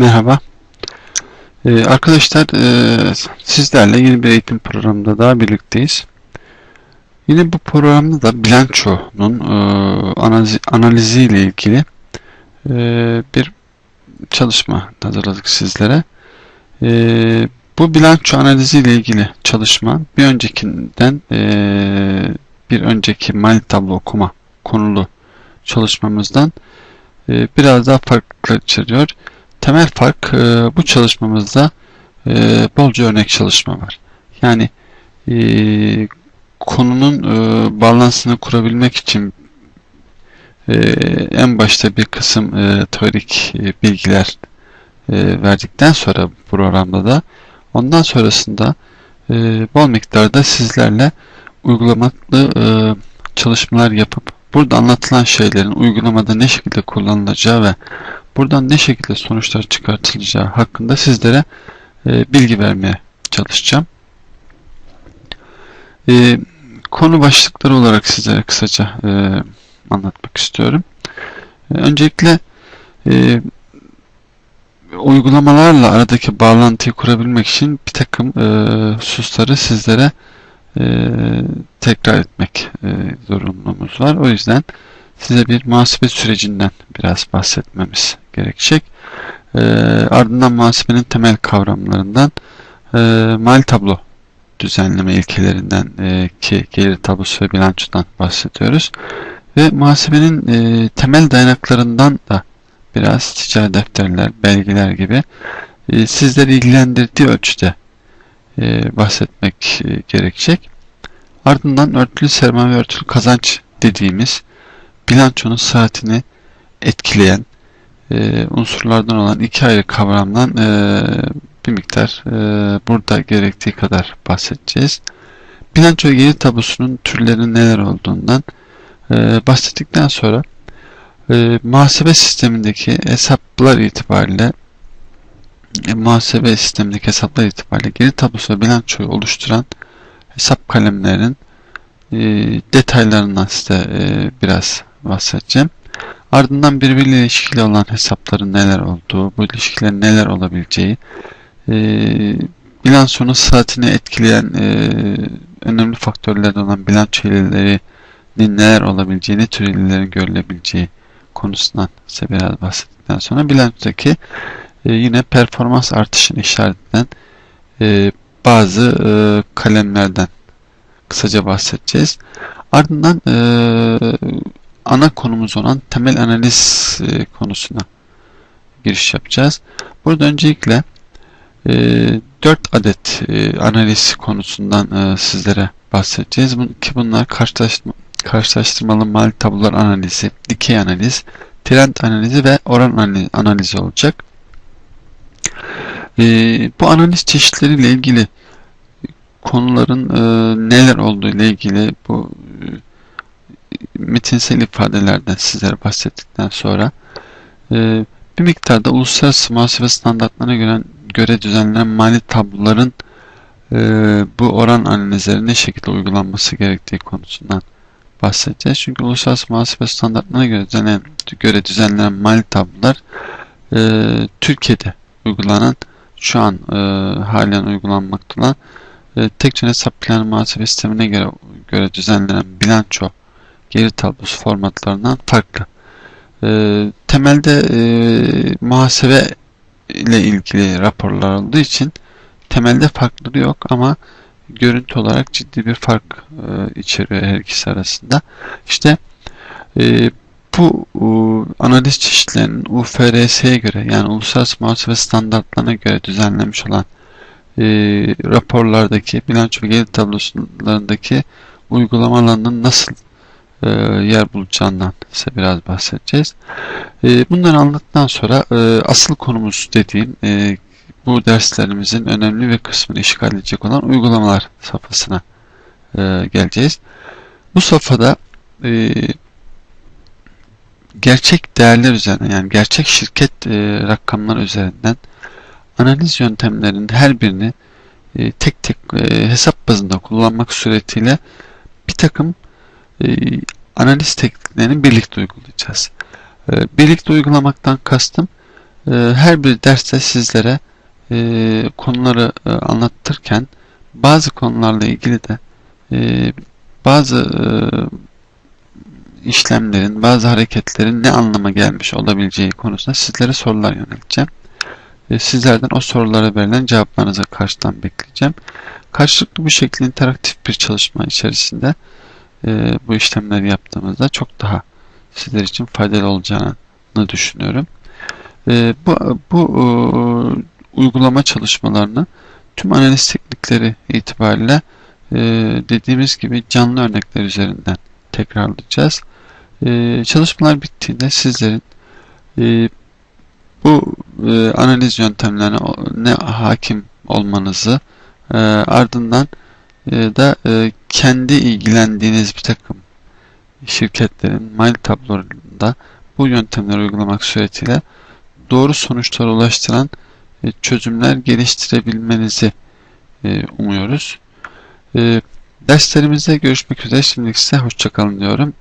Merhaba. Ee, arkadaşlar e, sizlerle yeni bir eğitim programında daha birlikteyiz. Yine bu programda da bilançonun e, analizi, ile ilgili e, bir çalışma hazırladık sizlere. E, bu bilanço analizi ile ilgili çalışma bir öncekinden e, bir önceki mali tablo okuma konulu çalışmamızdan e, biraz daha farklı içeriyor. Temel fark e, bu çalışmamızda e, bolca örnek çalışma var. Yani e, konunun e, bağlantısını kurabilmek için e, en başta bir kısım e, teorik e, bilgiler e, verdikten sonra programda da ondan sonrasında e, bol miktarda sizlerle uygulamalı e, çalışmalar yapıp burada anlatılan şeylerin uygulamada ne şekilde kullanılacağı ve buradan ne şekilde sonuçlar çıkartılacağı hakkında sizlere e, bilgi vermeye çalışacağım. E, konu başlıkları olarak sizlere kısaca e, anlatmak istiyorum. E, öncelikle e, uygulamalarla aradaki bağlantıyı kurabilmek için bir takım e, hususları sizlere e, tekrar etmek e, zorunluluğumuz var. O yüzden size bir muhasebe sürecinden biraz bahsetmemiz gerekecek. E, ardından muhasebenin temel kavramlarından e, mali tablo düzenleme ilkelerinden e, ki gelir tablosu ve bilançodan bahsediyoruz. Ve muhasebenin e, temel dayanaklarından da biraz ticari defterler, belgeler gibi e, sizleri ilgilendirdiği ölçüde e, bahsetmek e, gerekecek. Ardından örtülü sermaye ve örtülü kazanç dediğimiz bilançonun saatini etkileyen e, unsurlardan olan iki ayrı kavramdan e, bir miktar e, burada gerektiği kadar bahsedeceğiz. Bilanço geri tablosunun türlerinin neler olduğundan e, bahsettikten sonra e, muhasebe sistemindeki hesaplar itibariyle e, muhasebe sistemindeki hesaplar itibariyle geri tablosu ve bilançoyu oluşturan hesap kalemlerinin e, detaylarından size e, biraz bahsedeceğim. Ardından birbiriyle ilişkili olan hesapların neler olduğu, bu ilişkilerin neler olabileceği, e, bilançonun saatini etkileyen e, önemli faktörlerden olan bilanço hilelerinin neler olabileceği, ne tür hilelerin görülebileceği konusundan size biraz bahsettikten sonra bilançodaki e, yine performans artışını işaret eden e, bazı e, kalemlerden kısaca bahsedeceğiz. Ardından e, ana konumuz olan temel analiz e, konusuna giriş yapacağız. Burada öncelikle e, 4 adet e, analiz konusundan e, sizlere bahsedeceğiz. Ki bunlar karşılaştırma, karşılaştırmalı mali tablolar analizi, dikey analiz, trend analizi ve oran analizi olacak. Bu analiz çeşitleriyle ilgili konuların e, neler olduğu ile ilgili bu metinsel ifadelerden sizlere bahsettikten sonra e, bir miktarda uluslararası muhasebe standartlarına göre, göre düzenlenen mali tabloların e, bu oran analizleri ne şekilde uygulanması gerektiği konusundan bahsedeceğiz. Çünkü uluslararası muhasebe standartlarına göre düzenlenen, göre düzenlenen mali tablolar e, Türkiye'de uygulanan şu an e, halen uygulanmakta olan e, tek hesap planı muhasebe sistemine göre, göre düzenlenen bilanço geri tablosu formatlarından farklı. E, temelde e, muhasebe ile ilgili raporlar olduğu için temelde farkları yok ama görüntü olarak ciddi bir fark e, içeriyor her ikisi arasında. İşte e, bu e, analiz çeşitlerinin UFRS'ye göre yani Uluslararası Muhasebe Standartlarına göre düzenlenmiş olan e, raporlardaki bilanço gelir tablolarındaki uygulama alanının nasıl e, yer bulacağından size biraz bahsedeceğiz. E, bunları anlattıktan sonra e, asıl konumuz dediğim e, bu derslerimizin önemli bir kısmını işgal edecek olan uygulamalar safhasına e, geleceğiz. Bu safhada e, gerçek değerler üzerinden yani gerçek şirket e, rakamları üzerinden analiz yöntemlerinin her birini e, tek tek e, hesap bazında kullanmak suretiyle bir takım e, analiz tekniklerini birlikte uygulayacağız. E, birlikte uygulamaktan kastım Ee, her bir derste sizlere e, konuları e, anlatırken bazı konularla ilgili de e, bazı e, işlemlerin, bazı hareketlerin ne anlama gelmiş olabileceği konusunda sizlere sorular yönelteceğim. E, sizlerden o sorulara verilen cevaplarınızı karşıdan bekleyeceğim. Karşılıklı bir şekilde interaktif bir çalışma içerisinde e, bu işlemleri yaptığımızda çok daha sizler için faydalı olacağını düşünüyorum. E, bu bu e, uygulama çalışmalarını tüm analiz teknikleri itibariyle e, dediğimiz gibi canlı örnekler üzerinden tekrarlayacağız. E, çalışmalar bittiğinde sizlerin e, bu e, analiz yöntemlerine ne hakim olmanızı e, ardından e, da e, kendi ilgilendiğiniz bir takım şirketlerin mail tablolarında bu yöntemleri uygulamak suretiyle doğru sonuçlara ulaştıran e, çözümler geliştirebilmenizi e, umuyoruz. E, derslerimizde görüşmek üzere. Şimdilik size hoşça kalın diyorum.